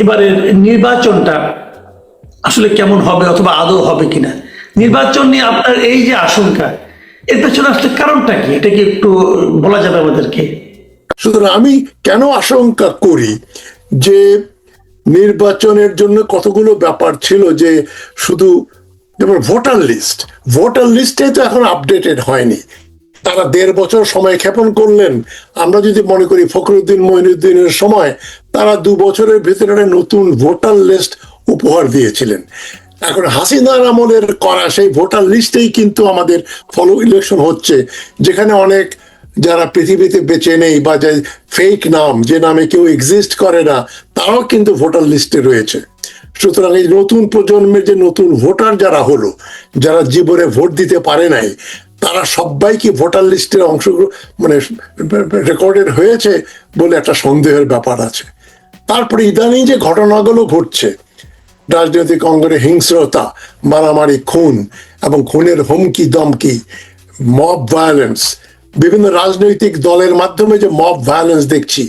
এবারের নির্বাচনটা আসলে কেমন হবে অথবা আদৌ হবে কিনা? নির্বাচন নিয়ে আপনার এই যে আশঙ্কা, এর পেছনে আসলে কারণটা কি? এটা কি একটু বলা যাবে আমাদেরকে? সুতরাং আমি কেন আশঙ্কা করি যে নির্বাচনের জন্য কতগুলো ব্যাপার ছিল যে শুধু যেমন ভোটার লিস্ট, ভোটার লিস্টে তো এখন আপডেটেড হয়নি। তারা দেড় বছর সময় ক্ষেপণ করলেন। আমরা যদি মনে করি ফখরুদ্দিন মঈনুদ্দিনের সময় তারা দু বছরের ভেতরে নতুন ভোটার লিস্ট উপহার দিয়েছিলেন। এখন হাসিনার আমলের করা সেই ভোটার লিস্টেই কিন্তু আমাদের ফলো ইলেকশন হচ্ছে, যেখানে অনেক যারা পৃথিবীতে বেঁচে নেই বা যে ফেক নাম, যে নামে কেউ এক্সিস্ট করে না, তারাও কিন্তু ভোটার লিস্টে রয়েছে। সুতরাং এই নতুন প্রজন্মের যে নতুন ভোটার যারা হলো, যারা জীবনে ভোট দিতে পারে নাই, তারা সবাই কি ভোটার লিস্টের অংশগ্রহণ মানে রেকর্ডেড হয়েছে বলে একটা সন্দেহের ব্যাপার আছে। তারপরে ইদানিং যে ঘটনাগুলো ঘটছে, রাজনৈতিক অঙ্গনে হিংস্রতা, মারামারি, খুন এবং খুনের হুমকি, দমকি মব ভায়োলেন্স বিভিন্ন রাজনৈতিক দলের মাধ্যমে যে মব ভায়োলেন্স দেখছি,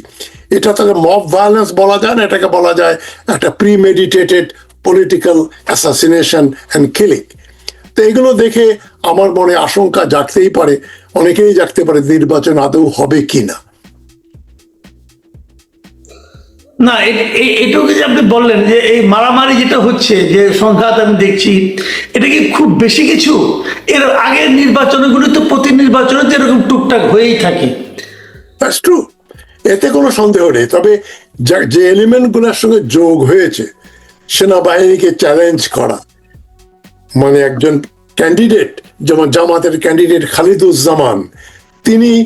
এটা তাহলে মব ভায়োলেন্স বলা যায় না? এটাকে বলা যায় একটা premeditated political assassination and killing তো এগুলো দেখে আমার মনে আশঙ্কা জাগতেই পারে, অনেকেই জাগতে পারে নির্বাচন আদৌ হবে কিনা। না এ- এটাও যে আপনি বললেন যে এই মারামারি যেটা হচ্ছে যে সংঘাত আমি দেখছি এটা কি খুব বেশি কিছু? এর আগের নির্বাচনগুলো তো প্রতি নির্বাচনে তো এরকম টুকটাক হয়েই থাকে। ট্রু এতে কোনো সন্দেহ নেই। তবে যা- এলিমেন্টগুলোর সঙ্গে যোগ হয়েছে সেনাবাহিনীকে চ্যালেঞ্জ করা মানে একজন ক্যান্ডিডেট যেমন জামাতের ক্যান্ডিডেট খালিদুজ্জামান তিনি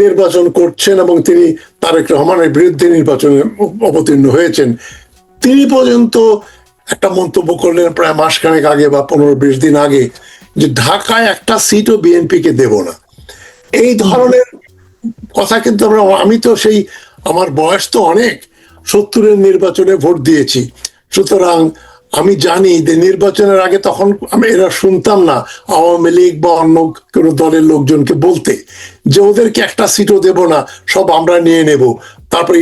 নির্বাচন করছেন এবং তিনি তারেক রহমানের বিরুদ্ধে নির্বাচনে অবতীর্ণ হয়েছেন। তিনি পর্যন্ত একটা মন্তব্য করলেন প্রায় মাসখানেক আগে বা পনেরো বিশ দিন আগে যে ঢাকায় একটা সিটও বিএনপিকে দেব না। এই ধরনের কথা কিন্তু আমরা, আমি তো সেই, আমার বয়স তো অনেক, সত্তরের নির্বাচনে ভোট দিয়েছি। সুতরাং আমি জানি যে নির্বাচনের আগে তখন আমি এরা শুনতাম না, আওয়ামী লীগ বা অন্য কোনো দলের লোকজনকে বলতে যে ওদেরকে একটা সিটও দেব না, সব আমরা নিয়ে নেব। তারপরে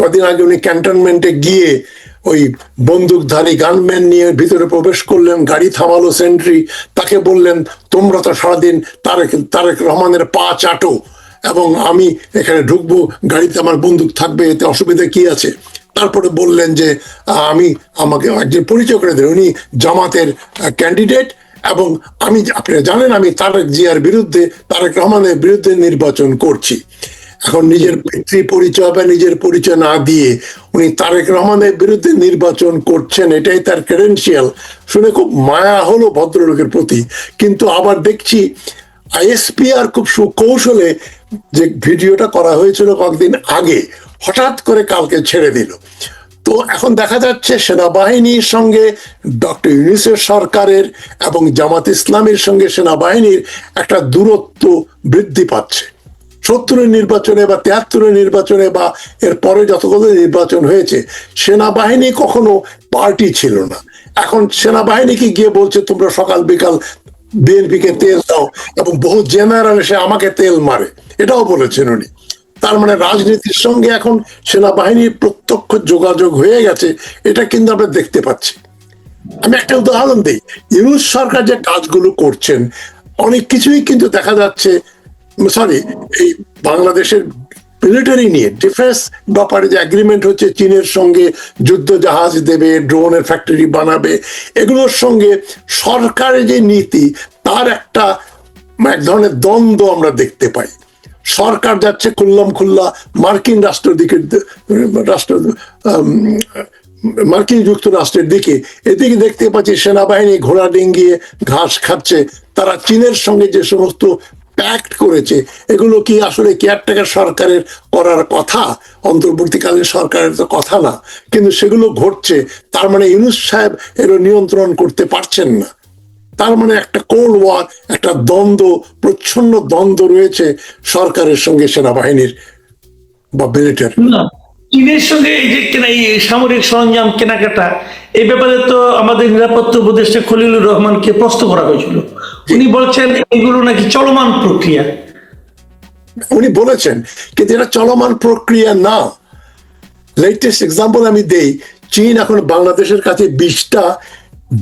কদিন আগে উনি ক্যান্টনমেন্টে গিয়ে ওই বন্দুকধারী গানম্যান নিয়ে ভিতরে প্রবেশ করলেন, গাড়ি থামালো সেন্ট্রি তাকে বললেন, তোমরা তো সারাদিন তারেক তারেক রহমানের পা চাটো এবং আমি এখানে ঢুকবো, গাড়িতে আমার বন্দুক থাকবে, এতে অসুবিধা কি আছে? তারপরে বললেন যে আমি আমাকে একজন পরিচয় করে দিলেন উনি জামাতের ক্যান্ডিডেট এবং আমি আপনারা জানেন, আমি তারেক জিয়ার বিরুদ্ধে, তারেক রহমানের বিরুদ্ধে নির্বাচন করছি। এখন নিজের পিতৃ পরিচয় বা নিজের পরিচয় না দিয়ে উনি তারেক রহমানের বিরুদ্ধে নির্বাচন করছেন, এটাই তার ক্রেডেন্সিয়াল শুনে খুব মায়া হলো ভদ্রলোকের প্রতি। কিন্তু আবার দেখছি, আইএসপিআর খুব সুকৌশলে যে ভিডিওটা করা হয়েছিল কয়েকদিন আগে হঠাৎ করে কালকে ছেড়ে দিল। তো এখন দেখা যাচ্ছে সেনাবাহিনীর সঙ্গে, ডক্টর ইউনিসের সরকারের এবং জামাত ইসলামের সঙ্গে সেনাবাহিনীর একটা দূরত্ব বৃদ্ধি পাচ্ছে। সত্তরের নির্বাচনে বা তিয়াত্তরের নির্বাচনে বা এর পরে যতগুলো নির্বাচন হয়েছে, সেনাবাহিনী কখনো পার্টি ছিল না। এখন সেনাবাহিনীকে গিয়ে বলছে, তোমরা সকাল বিকাল বিএনপিকে তেল দাও এবং বহু জেনারেল এসে আমাকে তেল মারে। এটাও বলেছেন উনি। তার মানে রাজনীতির সঙ্গে এখন সেনাবাহিনীর প্রত্যক্ষ যোগাযোগ হয়ে গেছে, এটা কিন্তু আমরা দেখতে পাচ্ছি। আমি একটা উদাহরণ দিই, ইউনুস সরকার যে কাজগুলো করছেন, অনেক কিছুই কিন্তু দেখা যাচ্ছে সরি এই বাংলাদেশের মিলিটারি নিয়ে ডিফেন্স ব্যাপারে যে এগ্রিমেন্ট হচ্ছে, চীনের সঙ্গে যুদ্ধ জাহাজ দেবে, ড্রোনের ফ্যাক্টরি বানাবে, এগুলোর সঙ্গে সরকারের যে নীতি, তার একটা এক ধরনের দ্বন্দ্ব আমরা দেখতে পাই। সরকার যাচ্ছে খুল্লাম খুল্লা, মার্কিন রাষ্ট্র দিকে, রাষ্ট্র মার্কিন যুক্তরাষ্ট্রের দিকে। এদিকে দেখতে পাচ্ছি সেনাবাহিনী ঘোড়া ডিঙ্গিয়ে ঘাস খাচ্ছে। তারা চীনের সঙ্গে যে সমস্ত প্যাক্ট করেছে, এগুলো কি আসলে কেয়ারটেকার সরকারের করার কথা? অন্তর্বর্তীকালীন সরকারের তো কথা না। কিন্তু সেগুলো ঘটছে। তার মানে ইউনুস সাহেব এগুলো নিয়ন্ত্রণ করতে পারছেন না। তার মানে একটা কোল্ড ওয়ার একটা দ্বন্দ্ব প্রচ্ছন্ন দ্বন্দ্ব রয়েছে সরকারের সঙ্গে সেনাবাহিনীর বা মিলিটারি চীনের সঙ্গে এই যে কেনা এই সামরিক সরঞ্জাম কেনাকাটা এই ব্যাপারে তো আমাদের নিরাপত্তা উপদেষ্টা খলিলুর রহমানকে প্রশ্ন করা হয়েছিল। উনি বলছেন এগুলো নাকি চলমান প্রক্রিয়া। উনি বলেছেন কিন্তু এটা চলমান প্রক্রিয়া না। লেটেস্ট এক্সাম্পল আমি দেই চীন এখন বাংলাদেশের কাছে বিশটা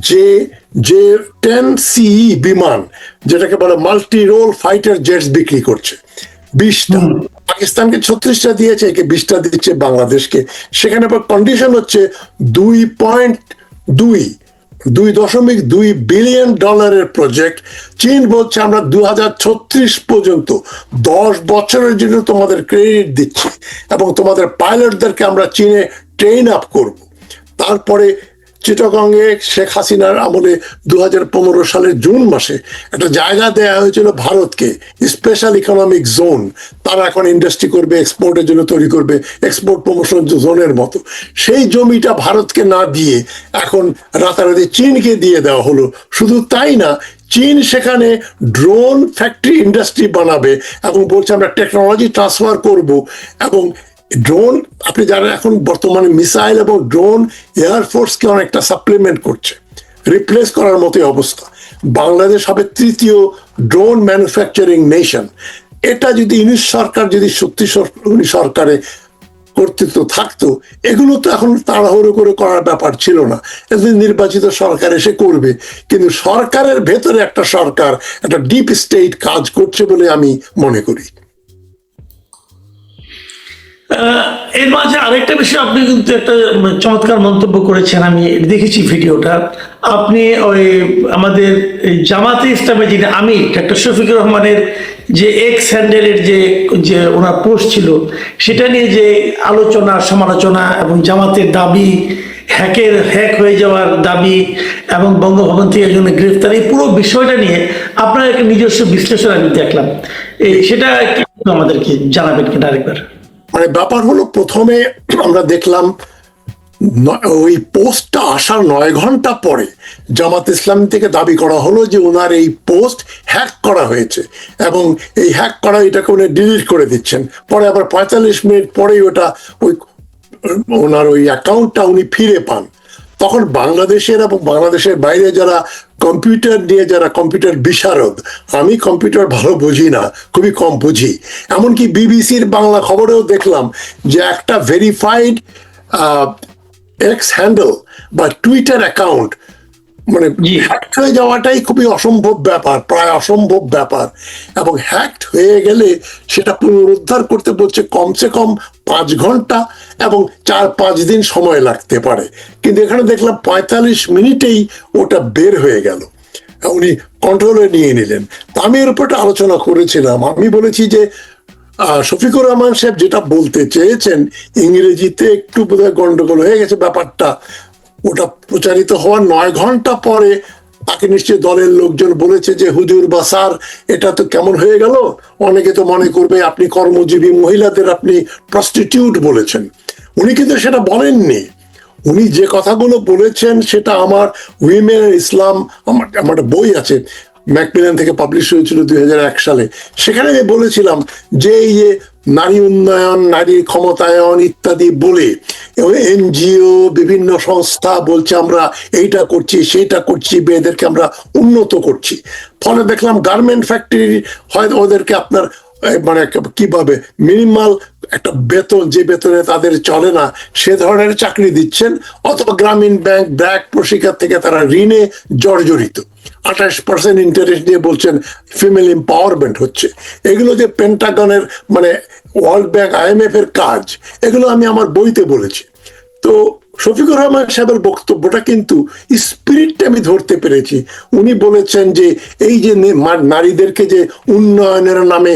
যে যে টেন সিই বিমান যেটাকে বলে মাল্টি রোল ফাইটার জেটস বিক্রি করছে। বিশটা। পাকিস্তানকে ছত্রিশটা দিয়েছে একে বিশটা দিচ্ছে বাংলাদেশকে। সেখানে আবার কন্ডিশন হচ্ছে দুই পয়েন্ট দুই দুই দশমিক দুই বিলিয়ন ডলারের প্রজেক্ট চীন বলছে আমরা দু হাজার ছত্রিশ পর্যন্ত দশ বছরের জন্য তোমাদের ক্রেডিট দিচ্ছি এবং তোমাদের পাইলটদেরকে আমরা চীনে ট্রেন আপ করব। তারপরে চিটাগংয়ে শেখ হাসিনার আমলে দু হাজার পনেরো সালের জুন মাসে একটা জায়গা দেয়া হয়েছিল ভারতকে স্পেশাল ইকোনমিক জোন তারা এখন ইন্ডাস্ট্রি করবে এক্সপোর্টের জন্য তৈরি করবে এক্সপোর্ট প্রমোশন জোনের মতো। সেই জমিটা ভারতকে না দিয়ে এখন রাতারাতি চীনকে দিয়ে দেওয়া হলো। শুধু তাই না, চীন সেখানে ড্রোন ফ্যাক্টরি ইন্ডাস্ট্রি বানাবে এবং বলছে আমরা টেকনোলজি ট্রান্সফার করব এবং ড্রোন আপনি যারা এখন বর্তমানে মিসাইল এবং ড্রোন এয়ারফোর্সকে অনেকটা সাপ্লিমেন্ট করছে। রিপ্লেস করার মতোই অবস্থা। বাংলাদেশ হবে তৃতীয় ড্রোন ম্যানুফ্যাকচারিং নেশন এটা যদি ইউনিশ সরকার যদি সত্যি সর- সরকারে কর্তৃত্ব থাকতো, এগুলো তো এখন তাড়াহুড়ো করে করার ব্যাপার ছিল না। এদের নির্বাচিত সরকার এসে করবে। কিন্তু সরকারের ভেতরে একটা সরকার, একটা ডিপ স্টেট কাজ করছে বলে আমি মনে করি। এর মাঝে আরেকটা বিষয় আপনি কিন্তু একটা চমৎকার মন্তব্য করেছেন, আমি দেখেছি ভিডিওটা। আপনি ওই আমাদের জামাতে ইসলামে যিনি আমি ডাক্তার শফিকুর রহমানের যে এক্স হ্যান্ডেলের যে যে ওনার পোস্ট ছিল, সেটা নিয়ে যে আলোচনা, সমালোচনা এবং জামাতের দাবি, হ্যাকের হ্যাক হয়ে যাওয়ার দাবি এবং বঙ্গভবন থেকে একজনের গ্রেফতার, এই পুরো বিষয়টা নিয়ে আপনার একটা নিজস্ব বিশ্লেষণ আমি দেখলাম। এই, সেটা আমাদেরকে জানাবেন কিনা আরেকবার। মানে ব্যাপার হলো প্রথমে আমরা দেখলাম ওই পোস্টটা আসার নয় ঘণ্টা পরে জামাত ইসলাম থেকে দাবি করা হলো যে ওনার এই পোস্ট হ্যাক করা হয়েছে এবং এই হ্যাক করা এটাকে উনি ডিলিট করে দিচ্ছেন। পরে আবার পঁয়তাল্লিশ মিনিট পরেই ওটা ওই, ওনার ওই অ্যাকাউন্টটা উনি ফিরে পান। তখন বাংলাদেশের এবং বাংলাদেশের বাইরে যারা কম্পিউটার নিয়ে যারা কম্পিউটার বিশারদ, আমি কম্পিউটার ভালো বুঝি না, খুবই কম বুঝি। এমনকি বিবিসির বাংলা খবরেও দেখলাম যে একটা ভেরিফাইড এক্স হ্যান্ডেল বা টুইটার অ্যাকাউন্ট মানে হ্যাক্ট হয়ে যাওয়াটাই খুবই অসম্ভব ব্যাপার প্রায় অসম্ভব ব্যাপার। এবং হ্যাক্ট হয়ে গেলে সেটা পুনরুদ্ধার করতে বলছে কমসে কম পাঁচ ঘণ্টা এবং চার পাঁচ দিন সময় লাগতে পারে। কিন্তু এখানে দেখলাম পঁয়তাল্লিশ মিনিটেই ওটা বের হয়ে গেল। উনি কন্ট্রোলে নিয়ে নিলেন। তা আমি এর উপর আলোচনা করেছিলাম। আমি বলেছি যে আহ, শফিকুর রহমান সাহেব যেটা বলতে চেয়েছেন ইংরেজিতে একটু বোধহয় গন্ডগোল হয়ে গেছে ব্যাপারটা। ওটা প্রচারিত হওয়ার নয় ঘণ্টা পরে তাকে নিশ্চয়ই দলের লোকজন বলেছে যে, হুজুর বা স্যার, এটা তো কেমন হয়ে গেল? অনেকে তো মনে করবে, আপনি কর্মজীবী মহিলাদের আপনি প্রস্টিটিউট বলেছেন। উনি কিন্তু সেটা বলেননি। উনি যে কথাগুলো বলেছেন, সেটা আমার উইমেন ইসলাম, আমার আমার বই আছে, ম্যাকমিলান থেকে পাবলিশ হয়েছিল দুই হাজার এক সালে। সেখানে আমি বলেছিলাম যে, এই নারী উন্নয়ন, নারী ক্ষমতায়ন ইত্যাদি বলে এনজিও, বিভিন্ন সংস্থা বলছে, আমরা এইটা করছি, সেইটা করছি মেয়েদেরকে আমরা উন্নত করছি। ফলে দেখলাম গার্মেন্ট ফ্যাক্টরি হয়, ওদেরকে আপনার মানে কীভাবে মিনিমাল একটা বেতন, যে বেতনে তাদের চলে না, সে ধরনের চাকরি দিচ্ছেন, অথবা গ্রামীণ ব্যাংক, ব্র্যাক প্রশিক্ষার থেকে তারা ঋণে জর্জরিত। আঠাশ পার্সেন্ট ইন্টারেস্ট দিয়ে বলছেন ফিমেল এম্পাওয়ারমেন্ট হচ্ছে। এগুলো যে পেন্টাগনের মানে ওয়ার্ল্ড ব্যাংক আইএমএফ এর কাজ, এগুলো আমি আমার বইতে বলেছি। তো শফিকুর রহমান সাহেবের বক্তব্যটা কিন্তু স্পিরিটটা আমি ধরতে পেরেছি। উনি বলেছেন যে, এই যে নারীদেরকে যে উন্নয়নের নামে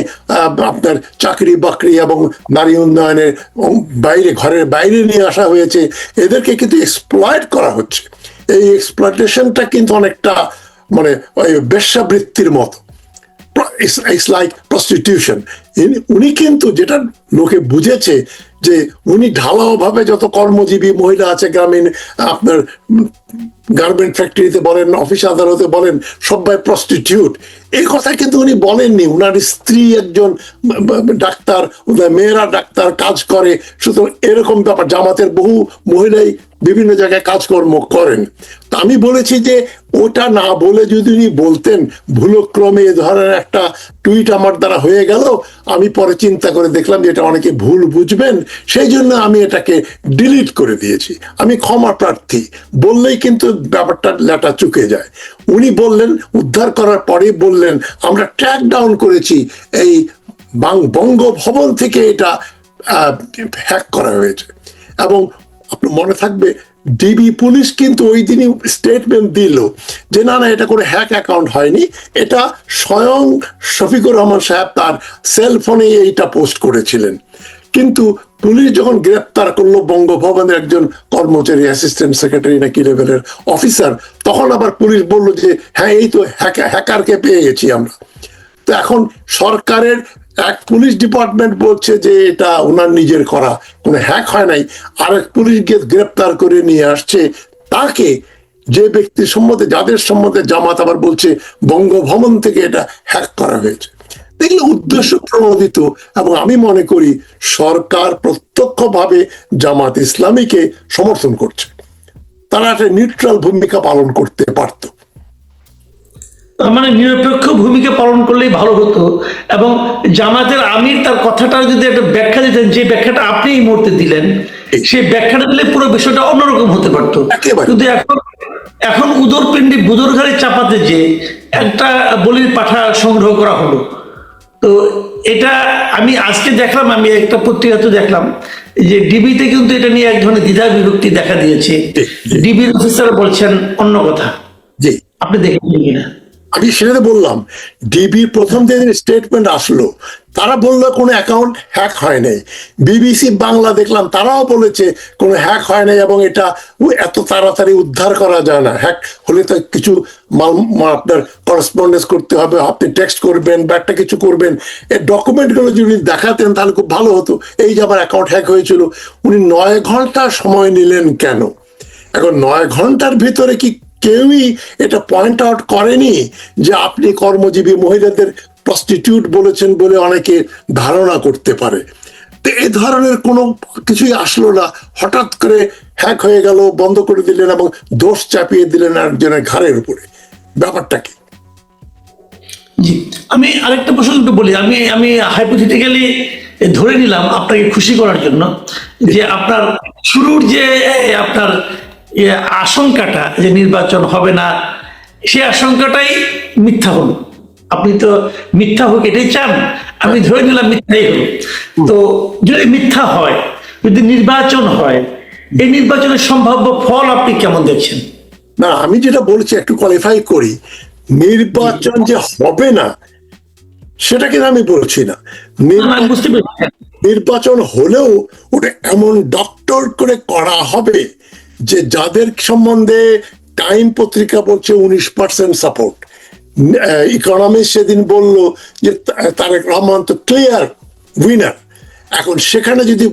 আপনার চাকরি, বাকরি এবং নারী উন্নয়নের বাইরে, ঘরের বাইরে নিয়ে আসা হয়েছে, এদেরকে কিন্তু এক্সপ্লয়েট করা হচ্ছে। এই এক্সপ্লয়টেশনটা কিন্তু অনেকটা মানে ওই বেশ্যাবৃত্তির মতো। ইটস লাইক প্রস্টিটিউশন উনি কিন্তু যেটা লোকে বুঝেছে যে উনি ঢালাও ভাবে যত কর্মজীবী মহিলা আছে গ্রামীণ, আপনার গার্মেন্ট ফ্যাক্টরিতে বলেন অফিস আদালতে বলেন, সবাই প্রস্টিটিউট এই কথা কিন্তু উনি বলেননি। উনার স্ত্রী একজন ডাক্তার ওদের মেয়েরা ডাক্তার, কাজ করে। সুতরাং এরকম ব্যাপার। জামাতের বহু মহিলাই বিভিন্ন জায়গায় কাজকর্ম করেন। আমি বলেছি যে ওটা না বলে যদি উনি বলতেন, ভুলক্রমে এ ধরনের একটা টুইট আমার দ্বারা হয়ে গেল, আমি পরে চিন্তা করে দেখলাম যে এটা অনেকে ভুল বুঝবেন, সেই জন্য আমি এটাকে ডিলিট করে দিয়েছি। আমি ক্ষমা প্রার্থী, বললেই কিন্তু ব্যাপারটা লেটা চুকে যায়। উনি বললেন, উদ্ধার করার পরে বললেন, আমরা ট্র্যাক ডাউন করেছি, এই বঙ্গভবন থেকে এটা হ্যাক করা হয়েছে। এবং মনে থাকবে ডিবি পুলিশ কিন্তু ওই দিনই স্টেটমেন্ট দিল যে, না না, এটা কোনো হ্যাক অ্যাকাউন্ট হয়নি। এটা স্বয়ং শফিকুর রহমান সাহেব তার সেল ফোনে এইটা পোস্ট করেছিলেন। কিন্তু পুলিশ যখন গ্রেপ্তার করল, বঙ্গভবনের একজন কর্মচারী অ্যাসিস্ট্যান্ট সেক্রেটারি নাকি লেভেলের অফিসার তখন আবার পুলিশ বলল যে হ্যাঁ এই তো হ্যাকার হ্যাকারকে পেয়ে গেছি আমরা। এখন সরকারের এক পুলিশ ডিপার্টমেন্ট বলছে যে এটা ওনার নিজের করা। কোনো হ্যাক হয় নাই। আরেক পুলিশকে গ্রেপ্তার করে নিয়ে আসছে। তাকে যে ব্যক্তির সম্বন্ধে যাদের সম্বন্ধে জামাত আবার বলছে বঙ্গভবন থেকে এটা হ্যাক করা হয়েছে। দেখলে উদ্দেশ্য প্রণোদিত এবং আমি মনে করি সরকার প্রত্যক্ষভাবে জামাত ইসলামীকে সমর্থন করছে। তারা একটা নিউট্রাল ভূমিকা পালন করতে পারতো। মানে নিরপেক্ষ ভূমিকা পালন করলেই ভালো হতো এবং জামাতের আমির তার কথাটা যদি একটা ব্যাখ্যা দিতেন যে ব্যাখ্যাটা আপনি এই মুহূর্তে দিলেন সেই ব্যাখ্যাটা দিলে পুরো বিষয়টা অন্যরকম হতে পারতো। কিন্তু এখন এখন উদর পিণ্ডি বুদর ঘাড়ি চাপাতে যে একটা বলির পাঠা সংগ্রহ করা হলো। তো এটা আমি আজকে দেখলাম আমি একটা পত্রিকাতে দেখলাম যে ডিবিতে কিন্তু এটা নিয়ে এক ধরনের দ্বিধা বিভক্তি দেখা দিয়েছে। ডিবির অফিসার বলছেন অন্য কথা। আপনি দেখেছেন কিনা? আমি সেটা বললাম ডিবির প্রথম যেদিন স্টেটমেন্ট আসলো, তারা বলল কোনো অ্যাকাউন্ট হ্যাক হয় নাই। বিবিসি বাংলা দেখলাম, তারাও বলেছে কোনো হ্যাক হয় নাই এবং এটা এত তাড়াতাড়ি উদ্ধার করা যায় না। হ্যাক হলে তো কিছু আপনার করসপন্ডেন্স করতে হবে, আপনি টেক্সট করবেন, বা একটা কিছু করবেন। এই ডকুমেন্টগুলো যদি দেখাতেন তাহলে খুব ভালো হতো। এই যে আমার অ্যাকাউন্ট হ্যাক হয়েছিল, উনি নয় ঘণ্টা সময় নিলেন কেন? এখন নয় ঘণ্টার ভিতরে কি কেউই এটা পয়েন্ট আউট করেনি যে আপনি কর্মজীবী মহিলাদের প্রস্টিটিউট বলেছেন বলে অনেকে ধারণা করতে পারে। তো এ ধরনের কোনো কিছুই আসলো না। হঠাৎ করে হ্যাক হয়ে গেল, বন্ধ করে দিলেন এবং দোষ চাপিয়ে দিলেন একজনের ঘাড়ের উপরে। ব্যাপারটা কি? জি, আমি আরেকটা প্রশ্ন একটু বলি। আমি আমি হাইপোথেটিক্যালি ধরে নিলাম আপনাকে খুশি করার জন্য যে আপনার শুরুর যে, আপনার আশঙ্কাটা যে নির্বাচন হবে না সেই আশঙ্কাটাই মিথ্যা হলো। আপনি তো মিথ্যা হোক এটাই চান আমি ধরে নিলাম মিথ্যাই হলো। তো যদি মিথ্যা হয় যদি নির্বাচন হয় এই নির্বাচনের সম্ভাব্য ফল আপনি কেমন দেখছেন? না আমি যেটা বলছি একটু কোয়ালিফাই করি। নির্বাচন যে হবে না সেটা কিন্তু আমি বলছি না। না, বুঝতে পেরেছি। নির্বাচন হলেও ওটা এমন ডক্টর করে করা হবে যে যাদের সম্বন্ধে টাইম পত্রিকা বলছে উনিশ পার্সেন্ট সাপোর্ট। ইকোনমিক্স সেদিন বলল যে তারেক রহমান তো ক্লিয়ার উইনার। এখন সেখানে যদি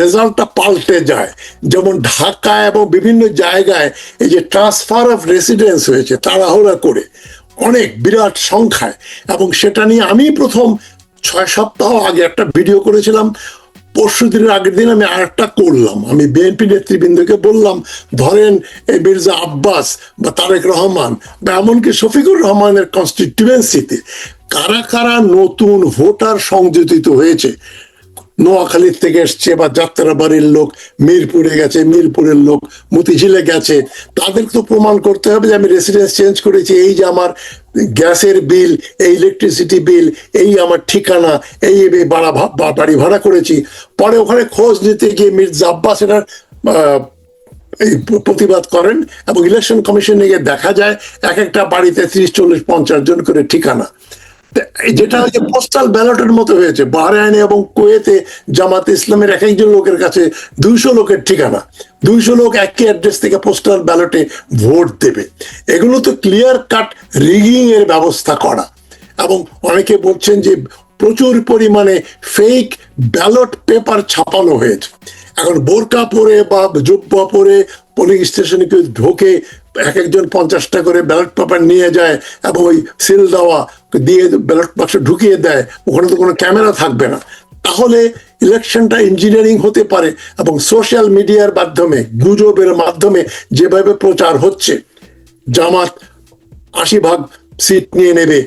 রেজাল্টটা পাল্টে যায়, যেমন ঢাকা এবং বিভিন্ন জায়গায় এই যে ট্রান্সফার অফ রেসিডেন্স হয়েছে তাড়াহুড়া করে, অনেক বিরাট সংখ্যায়। এবং সেটা নিয়ে আমি প্রথম ছয় সপ্তাহ আগে একটা ভিডিও করেছিলাম পরশু দিনের আগের দিন আমি আরেকটা করলাম। আমি বিএনপি নেতৃবৃন্দকে বললাম, ধরেন এ মির্জা আব্বাস বা তারেক রহমান বা এমনকি শফিকুর রহমানের কনস্টিটিউয়েন্সিতে কারা কারা নতুন ভোটার সংযোজিত হয়েছে নোয়াখালীর থেকে এসছে বা যাত্রাবাড়ির লোক, মিরপুরে গেছে, মিরপুরের লোক, মতিঝিলে গেছে। তাদের তো প্রমাণ করতে হবে যে আমি রেসিডেন্স চেঞ্জ করেছি, এই যে আমার গ্যাসের বিল এই ইলেকট্রিসিটি বিল এই আমার ঠিকানা, এই এই বাড়া ভাড়া করেছি। পরে ওখানে খোঁজ নিতে গিয়ে মির্জা আব্বাস এটার প্রতিবাদ করেন এবং ইলেকশন কমিশনে গিয়ে দেখা যায়, এক একটা বাড়িতে ত্রিশ, চল্লিশ, পঞ্চাশ জন করে ঠিকানা। যেটা হচ্ছে পোস্টাল ব্যালটের মতো হয়েছে, বাহরাইনে এবং কুয়েতে জামাত ইসলামের এক একজন লোকের কাছে দুইশো লোকের ঠিকানা, দুইশো লোক একই অ্যাড্রেস থেকে পোস্টাল ব্যালটে ভোট দেবে। এগুলো তো ক্লিয়ার কাট রিগিং এর ব্যবস্থা করা। এবং অনেকে বলছেন যে প্রচুর পরিমাণে ফেক ব্যালট পেপার ছাপানো হয়েছে। এখন বোরকা পরে বা জুব্বা পরে পোলিং স্টেশনে কেউ ঢোকে, এক একজন পঞ্চাশটা করে ব্যালট পেপার নিয়ে যায় এবং ওই সিল দেওয়া দিয়ে ব্যালট বাক্স ঢুকিয়ে দেয়, ওখানে তো কোনো ক্যামেরা থাকবে না। তাহলে ইলেকশনটা ইঞ্জিনিয়ারিং হতে পারে এবং সোশ্যাল মিডিয়ার মাধ্যমে, গুজবের মাধ্যমে যেভাবে প্রচার হচ্ছে, জামাত আশি ভাগ সিট নিয়ে নেবে।